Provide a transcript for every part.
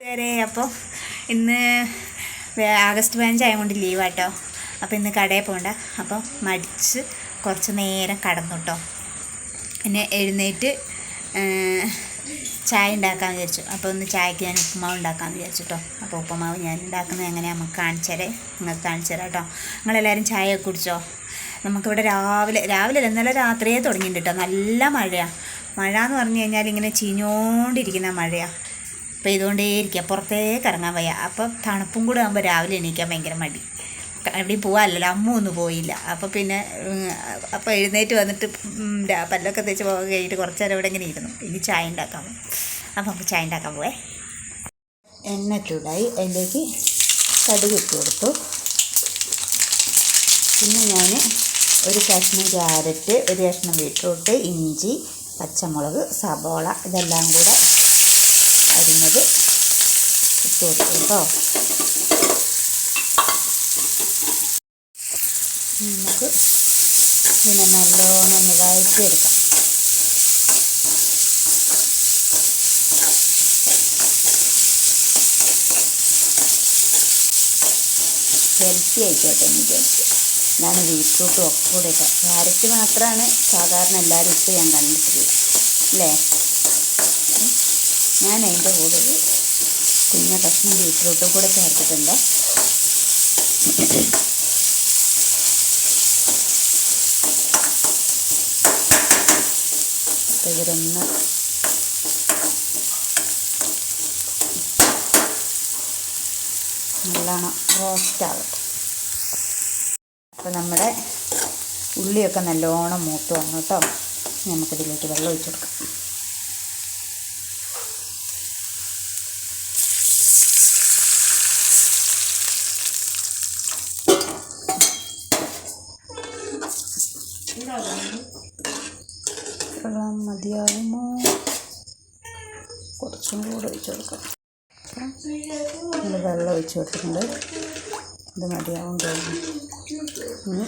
വരെ അപ്പോൾ ഇന്ന് ആഗസ്റ്റ് പതിനഞ്ചായത് കൊണ്ട് ലീവാട്ടോ. അപ്പോൾ ഇന്ന് കടയിൽ പോകണ്ട അപ്പോൾ മടിച്ച് കുറച്ച് നേരം കടന്നു കേട്ടോ പിന്നെ എഴുന്നേറ്റ് ചായ ഉണ്ടാക്കാൻ വിചാരിച്ചു. അപ്പോൾ ഒന്ന് ചായക്ക് ഞാൻ ഉപ്പുമാവ് ഉണ്ടാക്കാൻ വിചാരിച്ചു കേട്ടോ അപ്പോൾ ഉപ്പുമാവ് ഞാൻ ഉണ്ടാക്കുന്നത് എങ്ങനെയാണ് നമുക്ക് കാണിച്ചു നിങ്ങൾക്ക് കാണിച്ചു തരാം കേട്ടോ നിങ്ങളെല്ലാവരും ചായ കുടിച്ചോ? നമുക്കിവിടെ രാവിലെ രാവിലെ അല്ല ഇന്നലെ രാത്രിയേ തുടങ്ങിയിട്ടുണ്ട് കേട്ടോ നല്ല മഴയാണ് മഴ എന്ന് പറഞ്ഞു കഴിഞ്ഞാൽ ഇങ്ങനെ ചീഞ്ഞോണ്ടിരിക്കുന്ന മഴയാണ് പെയ്തുകൊണ്ടേയിരിക്കുക പുറത്തേക്ക് ഇറങ്ങാൻ വയ്യ. അപ്പം തണുപ്പും കൂടെ ആകുമ്പോൾ രാവിലെ എണീക്കാൻ ഭയങ്കര മടി. എവിടെയും പോകാമല്ലോ അമ്മ ഒന്നും പോയില്ല. അപ്പോൾ പിന്നെ അപ്പം എഴുന്നേറ്റ് വന്നിട്ട് പല്ലൊക്കെ തേച്ച് പോകാൻ കഴിഞ്ഞിട്ട് കുറച്ച് നേരം ഇവിടെ ഇങ്ങനെ ഇരുന്നു. ഇനി ചായ ഉണ്ടാക്കാൻ പോകും അപ്പോൾ നമുക്ക് ചായ ഉണ്ടാക്കാൻ പോവേ. എണ്ണ ചൂടായി. അതിലേക്ക് കടുക് ഇട്ട് കൊടുത്തു. പിന്നെ ഞാൻ ഒരു കഷ്ണം ക്യാരറ്റ് ഒരു കഷ്ണം ബീട്രൂട്ട് ഇഞ്ചി പച്ചമുളക് സബോള ഇതെല്ലാം കൂടെ അരിഞ്ഞത് ഇട്ട് കേട്ടോ നമുക്ക് ഇതിനെ നല്ലോണം ഒന്ന് വഴറ്റിയെടുക്കാം. ഹെൽത്തി ആയിക്കോട്ടെ എന്ന് വിചാരിച്ചു ഞാൻ ബീറ്റ്റൂട്ടും ഒക്കെ കൂടെ ഇട്ട ക്യാരറ്റ് മാത്രമാണ് സാധാരണ എല്ലാവരും ഇട്ട് ഞാൻ കണ്ടിട്ടുള്ളത്. അല്ലേ. ഞാൻ അതിന്റെ കൂടെ ഒരു കുഞ്ഞ കഷ്ണം ബീറ്റ്റൂട്ടും കൂടെ ചേർത്തിട്ടുണ്ട്. ഇവരൊന്ന് നല്ലോണം റോസ്റ്റ് ആവട്ടെ അപ്പോൾ നമ്മുടെ ഉള്ളിയൊക്കെ നല്ലോണം മൂത്ത് വന്നു കേട്ടോ. നമുക്കിതിലേക്ക് വെള്ളം ഒഴിച്ചു കൊടുക്കാം വെള്ളം മതിയാകുമോ കുറച്ചും കൂടെ ഒഴിച്ചു കൊടുക്കാം. നമ്മൾ വെള്ളം ഒഴിച്ച് കൊടുത്തിട്ടുണ്ട്. ഇത് മതിയാവും തോന്നുന്നു. ഇനി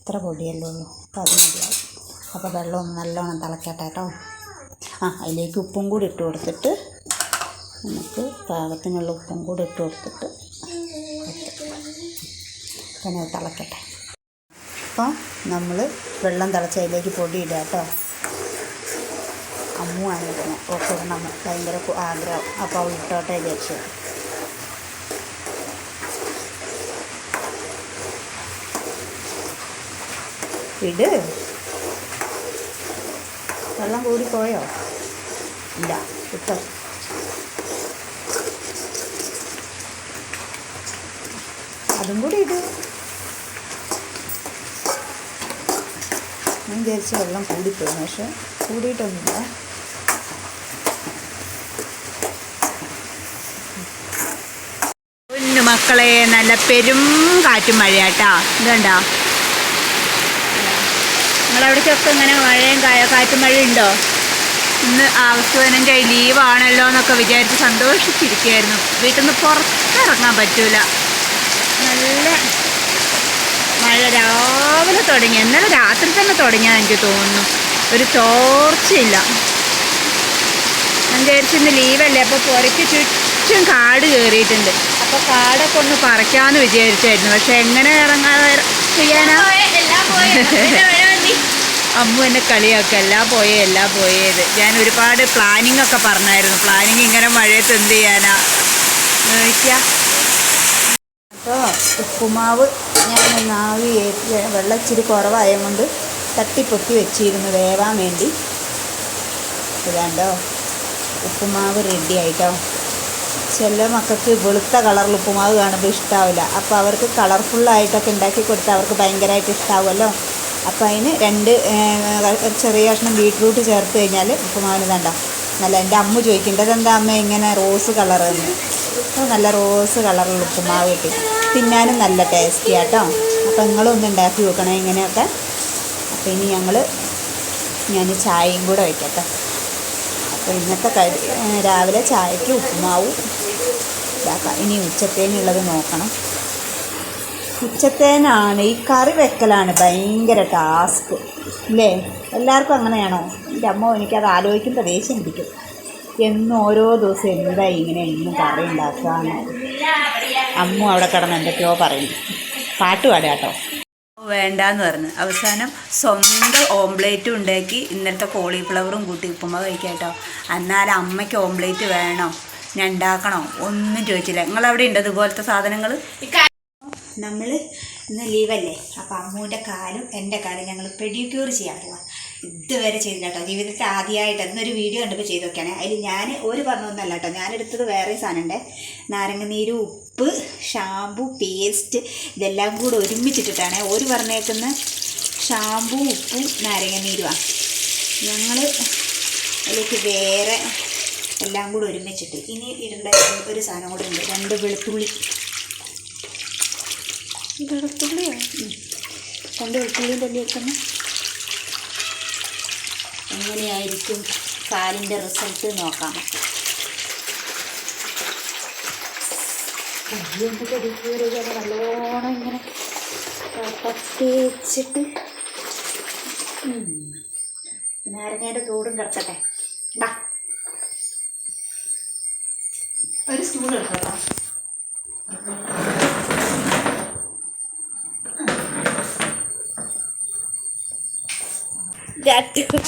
ഇത്ര പൊടിയല്ലേ ഉള്ളൂ. അപ്പോൾ അത് മതിയാവും. അപ്പോൾ വെള്ളം നല്ലോണം തിളക്കട്ടെ കേട്ടോ. ആ അതിലേക്ക് ഉപ്പും കൂടി ഇട്ട് കൊടുത്തിട്ട് നമുക്ക് പാകത്തിനുള്ള ഉപ്പും കൂടി ഇട്ട് കൊടുത്തിട്ട് പിന്നെ തിളക്കട്ടെ. അപ്പോൾ നമ്മൾ വെള്ളം തിളച്ചതിലേക്ക് പൊടി ഇടുക കേട്ടോ. അമ്മുവാണ് ഇടുന്നത് ഓക്കെ നമ്മൾ ഭയങ്കര ആഗ്രഹം. അപ്പോൾ അവൾ ഇട്ടോട്ടെ വിചാരിച്ചു. ഇട്. വെള്ളം കൂടിപ്പോയോ? ഇല്ല ഇട്ടോ. അതും കൂടി ഇട്. ഞാൻ വിചാരിച്ച വെള്ളം കൂടിപ്പോയി പക്ഷെ കൂടിയിട്ടൊന്നുമില്ല പൊന്നു മക്കളെ നല്ല പെരും കാറ്റും മഴയാട്ടാ. ഇതുണ്ടോ? നിങ്ങളവിടേക്കൊക്കെ ഇങ്ങനെ മഴയും കാറ്റും മഴയും ഉണ്ടോ? ഇന്ന് ആഗസ്റ്റ് പതിനഞ്ചായി ലീവാണല്ലോ എന്നൊക്കെ വിചാരിച്ച് സന്തോഷിച്ചിരിക്കുകയായിരുന്നു. വീട്ടിൽ നിന്ന് പുറത്തിറങ്ങാൻ പറ്റൂല. നല്ല മഴ രാവിലെ തുടങ്ങി ഇന്നലെ രാത്രി തന്നെ തുടങ്ങിയാൽ എനിക്ക് തോന്നുന്നു. ഒരു ചോർച്ചയില്ല ഞാൻ വിചാരിച്ചിന്ന് ലീവല്ലേ അപ്പോൾ പുറയ്ക്ക് ചുറ്റും കാട് കയറിയിട്ടുണ്ട് അപ്പോൾ കാടൊക്കെ ഒന്ന് പറിക്കാമെന്ന് വിചാരിച്ചായിരുന്നു. പക്ഷെ എങ്ങനെ ഇറങ്ങാതെ ചെയ്യാനാ? അമ്മു എന്നെ കളിയാക്കുക എല്ലാം പോയേ എല്ലാം പോയത് ഞാൻ ഒരുപാട് പ്ലാനിങ് ഒക്കെ പറഞ്ഞായിരുന്നു. പ്ലാനിങ് ഇങ്ങനെ മഴയത്ത് എന്ത് ചെയ്യാനാ? നോക്കിയാ. അപ്പോൾ ഉപ്പുമാവ് ഞാൻ നാവി വെള്ളം ഇച്ചിരി കുറവായതുകൊണ്ട് തട്ടിപ്പൊത്തി വെച്ചിരുന്നു വേവാൻ വേണ്ടി. ഇതാണ്ടോ ഉപ്പുമാവ് റെഡി ആയിട്ടോ? ചില മക്കൾക്ക് വെളുത്ത കളറിൽ ഉപ്പുമാവ് കാണുമ്പോൾ ഇഷ്ടാവില്ല. അപ്പോൾ അവർക്ക് കളർഫുള്ളായിട്ടൊക്കെ ഉണ്ടാക്കി കൊടുത്താൽ അവർക്ക് ഭയങ്കരമായിട്ട് ഇഷ്ടാവുമല്ലോ? അപ്പോൾ അതിന് രണ്ട് ചെറിയ കഷ്ണം ബീട്രൂട്ട് ചേർത്ത് കഴിഞ്ഞാൽ ഉപ്പുമാവിന് വേണ്ട നല്ല എന്റെ അമ്മ ചോദിക്കേണ്ടത് എന്താ അമ്മ ഇങ്ങനെ റോസ് കളർ തന്നെ അപ്പോൾ നല്ല റോസ് കളറിൽ ഉപ്പുമാവ് കിട്ടി. തിന്നാനും നല്ല ടേസ്റ്റി ആട്ടോ. അപ്പോൾ നിങ്ങളൊന്ന് ഉണ്ടാക്കി വെക്കണേ ഇങ്ങനെയൊക്കെ. അപ്പോൾ ഇനി ഞങ്ങൾ ഞാൻ ചായയും കൂടെ വയ്ക്കട്ടെ അപ്പോൾ ഇന്നത്തെ കടി രാവിലെ ചായക്ക് ഉപ്പുമാവും. ഇതാക്കാം ഇനി ഉച്ചത്തേനുള്ളത് നോക്കണം. ഉച്ചത്തേനാണ് ഈ കറി വെക്കലാണ് ഭയങ്കര ടാസ്ക് ഇല്ലേ? എല്ലാവർക്കും അങ്ങനെയാണോ? എന്റെ അമ്മ എനിക്കത് ആലോചിക്കുമ്പോൾ ദേഷ്യം പിടിക്കും. എന്നും ഓരോ ദിവസം എന്താ ഇങ്ങനെ എന്നും കറി ഉണ്ടാക്കുക അമ്മ അവിടെ കിടന്ന് എന്തൊക്കെയോ പറയും പാട്ട് പാടുക കേട്ടോ. വേണ്ടാന്ന് പറഞ്ഞു. അവസാനം സ്വന്തം ഓംപ്ലേറ്റ് ഉണ്ടാക്കി ഇന്നലത്തെ കോളിഫ്ലവറും കൂട്ടി ഉപ്പുമ്പ കഴിക്കാം കേട്ടോ. എന്നാൽ അമ്മയ്ക്ക് ഓംപ്ലേറ്റ് വേണോ. ഞാൻ ഉണ്ടാക്കണോ? ഒന്നും ചോദിച്ചില്ല. നിങ്ങളവിടെ ഉണ്ട് ഇതുപോലത്തെ സാധനങ്ങൾ നമ്മൾ ഇന്ന് ലീവല്ലേ അപ്പം അമ്മൂന്റെ കാലും എന്റെ കാലും ഞങ്ങൾ പെഡിക്യൂർ ചെയ്യാൻ ഇതുവരെ ചെയ്തില്ല കേട്ടോ ജീവിതത്തിൽ ആദ്യമായിട്ട് എന്നൊരു വീഡിയോ കണ്ടപ്പോൾ ചെയ്ത് നോക്കിയാണ് അതിൽ ഞാൻ ഒരു പറഞ്ഞൊന്നല്ല കേട്ടോ. ഞാനെടുത്തത് വേറെ സാധനമുണ്ട്. നാരങ്ങനീര് ഉപ്പ് ഷാമ്പു പേസ്റ്റ് ഇതെല്ലാം കൂടെ ഒരുമിച്ചിട്ടിട്ടാണ്. ഒരു പറഞ്ഞേക്കുന്ന ഷാമ്പു ഉപ്പും നാരങ്ങനീരുമാണ് ഞങ്ങൾ അതിലേക്ക് വേറെ എല്ലാം കൂടെ ഒരുമിച്ചിട്ട് ഇനി ഇടേണ്ട ഒരു സാധനം കൂടെ ഉണ്ട്. രണ്ട് വെളുത്തുള്ളി. വെളുത്തുള്ളിയോ? രണ്ട് വെളുത്തുള്ളിയും തന്നെ വെക്കുന്നു എങ്ങനെയായിരിക്കും പാലിന്റെ റിസൾട്ട് നോക്കാം. നല്ലോണം ഇങ്ങനെ തേച്ചിട്ട് നാരങ്ങയുടെ ചൂടും കിടക്കട്ടെ. ഒരു സ്റ്റൂൾ എടുക്കാം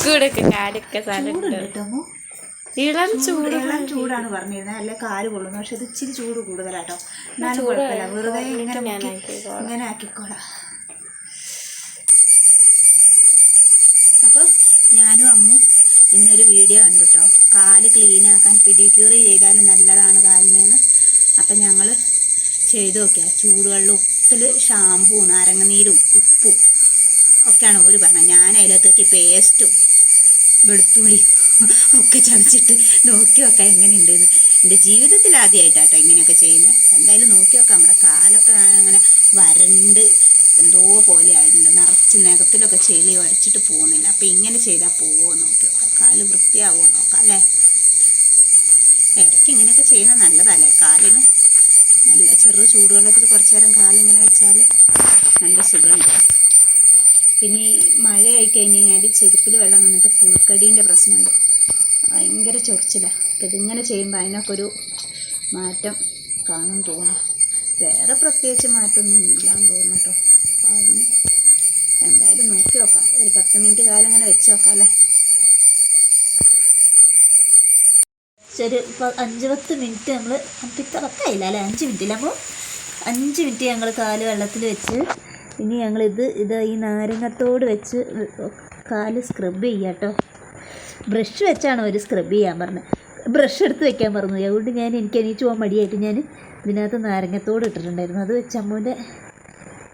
കൂടൊക്കെ കാലൊക്കെ സാധനം കേട്ടോ ഇളം ചൂട് ഇളം ചൂടാണ് പറഞ്ഞിരുന്നത്. അല്ലെ കാൽ കൊള്ളുന്നു. പക്ഷെ ഇത് ഇച്ചിരി ചൂട് കൂടുതലാട്ടോ. എന്നാലും കുഴപ്പമില്ല. വെറുതെ ഇങ്ങനെ ഇങ്ങനെ ആക്കിക്കോളാം. അപ്പോൾ ഞാനും അമ്മു ഇന്നൊരു വീഡിയോ കണ്ടു കേട്ടോ. കാൽ ക്ലീൻ ആക്കാൻ പിഡിക്യൂർ ചെയ്താൽ നല്ലതാണ് കാലിനെന്ന്. അപ്പം ഞങ്ങൾ ചെയ്തു നോക്കിയാ. ചൂടുവെള്ളം ഉപ്പിൽ ഷാമ്പൂ നാരങ്ങനീരും ഉപ്പും ഒക്കെയാണ് ഒരു പറഞ്ഞത്. ഞാൻ അതിലത്തേക്ക് പേസ്റ്റും വെളുത്തുള്ളി ഒക്കെ ചതച്ചിട്ട് നോക്കി നോക്കാം എങ്ങനെയുണ്ടെന്ന്. എന്റെ ജീവിതത്തിൽ ആദ്യമായിട്ടാട്ടോ ഇങ്ങനെയൊക്കെ ചെയ്യുന്നത്. എന്തായാലും നോക്കി നോക്കാം. നമ്മുടെ കാലൊക്കെ അങ്ങനെ വരണ്ട് എന്തോ പോലെ ആയിട്ടുണ്ട്. നിറച്ച് നഖത്തിലൊക്കെ ചെളി ഉരച്ചിട്ട് പോകുന്നില്ല. അപ്പം ഇങ്ങനെ ചെയ്താൽ പോവോ നോക്കി നോക്കാം. കാൽ വൃത്തിയാവുമോ നോക്കാം അല്ലേ? ഇടയ്ക്ക് ഇങ്ങനെയൊക്കെ ചെയ്യുന്നത് നല്ലതല്ലേ? കാലിന് നല്ല ചെറു ചൂടുവെള്ളത്തിൽ കുറച്ച് നേരം കാലിങ്ങനെ വെച്ചാൽ നല്ല സുഖമുണ്ട്. പിന്നെ ഈ മഴയായി കഴിഞ്ഞ് കഴിഞ്ഞാൽ ചെരുപ്പിൽ വെള്ളം നിന്നിട്ട് പുഴുക്കടീന്റെ പ്രശ്നമുണ്ട്. ഭയങ്കര ചൊറിച്ചിലാണ് അപ്പം ഇതിങ്ങനെ ചെയ്യുമ്പോൾ അതിനൊക്കെ ഒരു മാറ്റം കാണും തോന്നുന്നു. വേറെ പ്രത്യേകിച്ച് മാറ്റമൊന്നും ഇല്ലാന്ന് തോന്നുന്നു കേട്ടോ. അപ്പോൾ അതിന് എന്തായാലും നോക്കി നോക്കാം. ഒരു പത്ത് മിനിറ്റ് കാലം ഇങ്ങനെ വെച്ച് നോക്കാം അല്ലേ? ശരി ഇപ്പോൾ അഞ്ച് പത്ത് മിനിറ്റ് നമ്മൾ നമുക്ക് ഇത്ര പത്തായില്ല അല്ലേ? അഞ്ച് മിനിറ്റ് അപ്പോൾ അഞ്ച് മിനിറ്റ് ഞങ്ങൾ കാൽ വെള്ളത്തിൽ വെച്ച് ഇനി ഞങ്ങളിത് ഇത് ഈ നാരങ്ങത്തോട് വെച്ച് കാൽ സ്ക്രബ് ചെയ്യാം കേട്ടോ ബ്രഷ് വെച്ചാണ് ഒരു സ്ക്രബ് ചെയ്യാൻ പറഞ്ഞത്. ബ്രഷ് എടുത്ത് വെക്കാൻ പറഞ്ഞു. അതുകൊണ്ട് ഞാൻ എനിക്ക് എണീച്ച് പോകാൻ മടിയായിട്ട് ഞാൻ ഇതിനകത്ത് നാരങ്ങത്തോട് ഇട്ടിട്ടുണ്ടായിരുന്നു. അത് വെച്ച് അമ്മൂന്റെ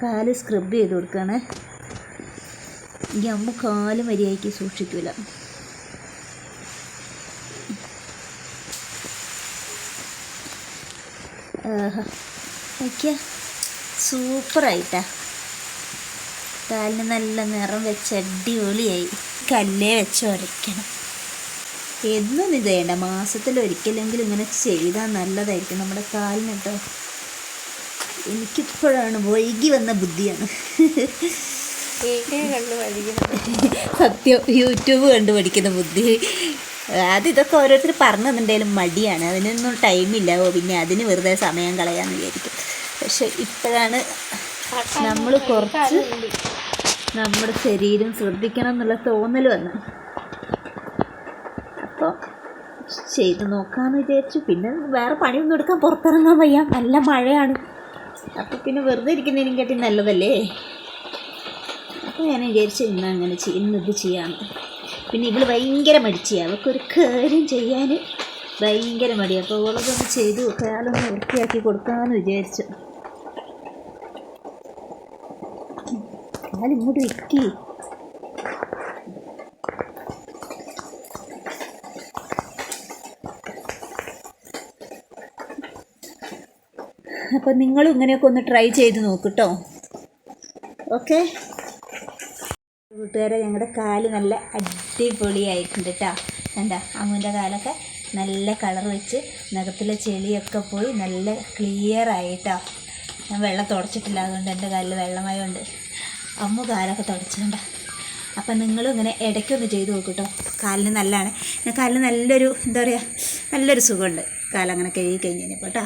കാൽ സ്ക്രബ് ചെയ്ത് കൊടുക്കുകയാണേ. ഈ അമ്മ കാൽ മര്യാദയ്ക്ക് സൂക്ഷിക്കില്ല സൂപ്പറായിട്ടാ കാലിന് നല്ല നിറം വെച്ച് അടിപൊളിയായി. കല്ലേ വെച്ച് ഉരയ്ക്കണം എന്നും ഇത് വേണ്ട. മാസത്തിൽ ഒരിക്കലെങ്കിലും ഇങ്ങനെ ചെയ്താൽ നല്ലതായിരിക്കും നമ്മുടെ കാലിന് കേട്ടോ. എനിക്കിപ്പോഴാണ് വൈകി വന്ന ബുദ്ധിയാണ്. സത്യം യൂട്യൂബ് കണ്ടു പഠിക്കുന്ന ബുദ്ധി. അത് ഇതൊക്കെ ഓരോരുത്തർ പറഞ്ഞു തന്നിട്ടുണ്ടെങ്കിലും മടിയാണ്. അതിനൊന്നും ടൈമില്ല ഓ പിന്നെ അതിന് വെറുതെ സമയം കളയാന്ന് വിചാരിക്കും. പക്ഷെ ഇപ്പോഴാണ് നമ്മൾ കുറച്ച് നമ്മുടെ ശരീരം ശ്രദ്ധിക്കണം എന്നുള്ള തോന്നൽ വന്നു. അപ്പോൾ ചെയ്ത് നോക്കാമെന്ന് വിചാരിച്ചു. പിന്നെ വേറെ പണിയൊന്നും എടുക്കാൻ പുറത്തിറങ്ങാൻ വയ്യ. നല്ല മഴയാണ്. അപ്പോൾ പിന്നെ വെറുതെ ഇരിക്കുന്നതിനും കാട്ടി നല്ലതല്ലേ? അപ്പോൾ ഞാൻ വിചാരിച്ചു ഇന്ന് അങ്ങനെ ചെയ്യും ഇന്നിത് ചെയ്യാം പിന്നെ ഇവൾ ഭയങ്കര മടിച്ചിയാണ് അവൾക്കൊരു കാര്യം ചെയ്യാൻ ഭയങ്കര മടി അപ്പോൾ അവളതൊന്ന് ചെയ്തു കാലൊന്ന് വൃത്തിയാക്കി കൊടുക്കാമെന്ന് വിചാരിച്ചു. കാലിങ്ങോട്ട് വെക്കി. അപ്പം നിങ്ങളും ഇങ്ങനെയൊക്കെ ഒന്ന് ട്രൈ ചെയ്ത് നോക്കൂട്ടോ. ഓക്കെ കൂട്ടുകാരെ ഞങ്ങളുടെ കാൽ നല്ല അടിപൊളിയായിട്ടുണ്ട് കേട്ടോ എന്താ അമ്മൂന്റെ കാലൊക്കെ നല്ല കളർ വെച്ച് നഖത്തിലെ ചെളിയൊക്കെ പോയി നല്ല ക്ലിയർ ആയിട്ടോ. ഞാൻ വെള്ളം തുടച്ചിട്ടില്ല അതുകൊണ്ട് എന്റെ കാലിൽ വെള്ളമായതുകൊണ്ട് അമ്മു കാലൊക്കെ തുടച്ചിട്ടുണ്ട്. അപ്പം നിങ്ങളും ഇങ്ങനെ ഇടയ്ക്കൊന്ന് ചെയ്ത് നോക്കൂട്ടോ കാലിന് നല്ലതാണ് കാലിന് നല്ലൊരു എന്താ പറയുക നല്ലൊരു സുഖമുണ്ട്. കാലങ്ങനെ കഴുകി കഴിഞ്ഞ് കഴിഞ്ഞപ്പോൾ കേട്ടോ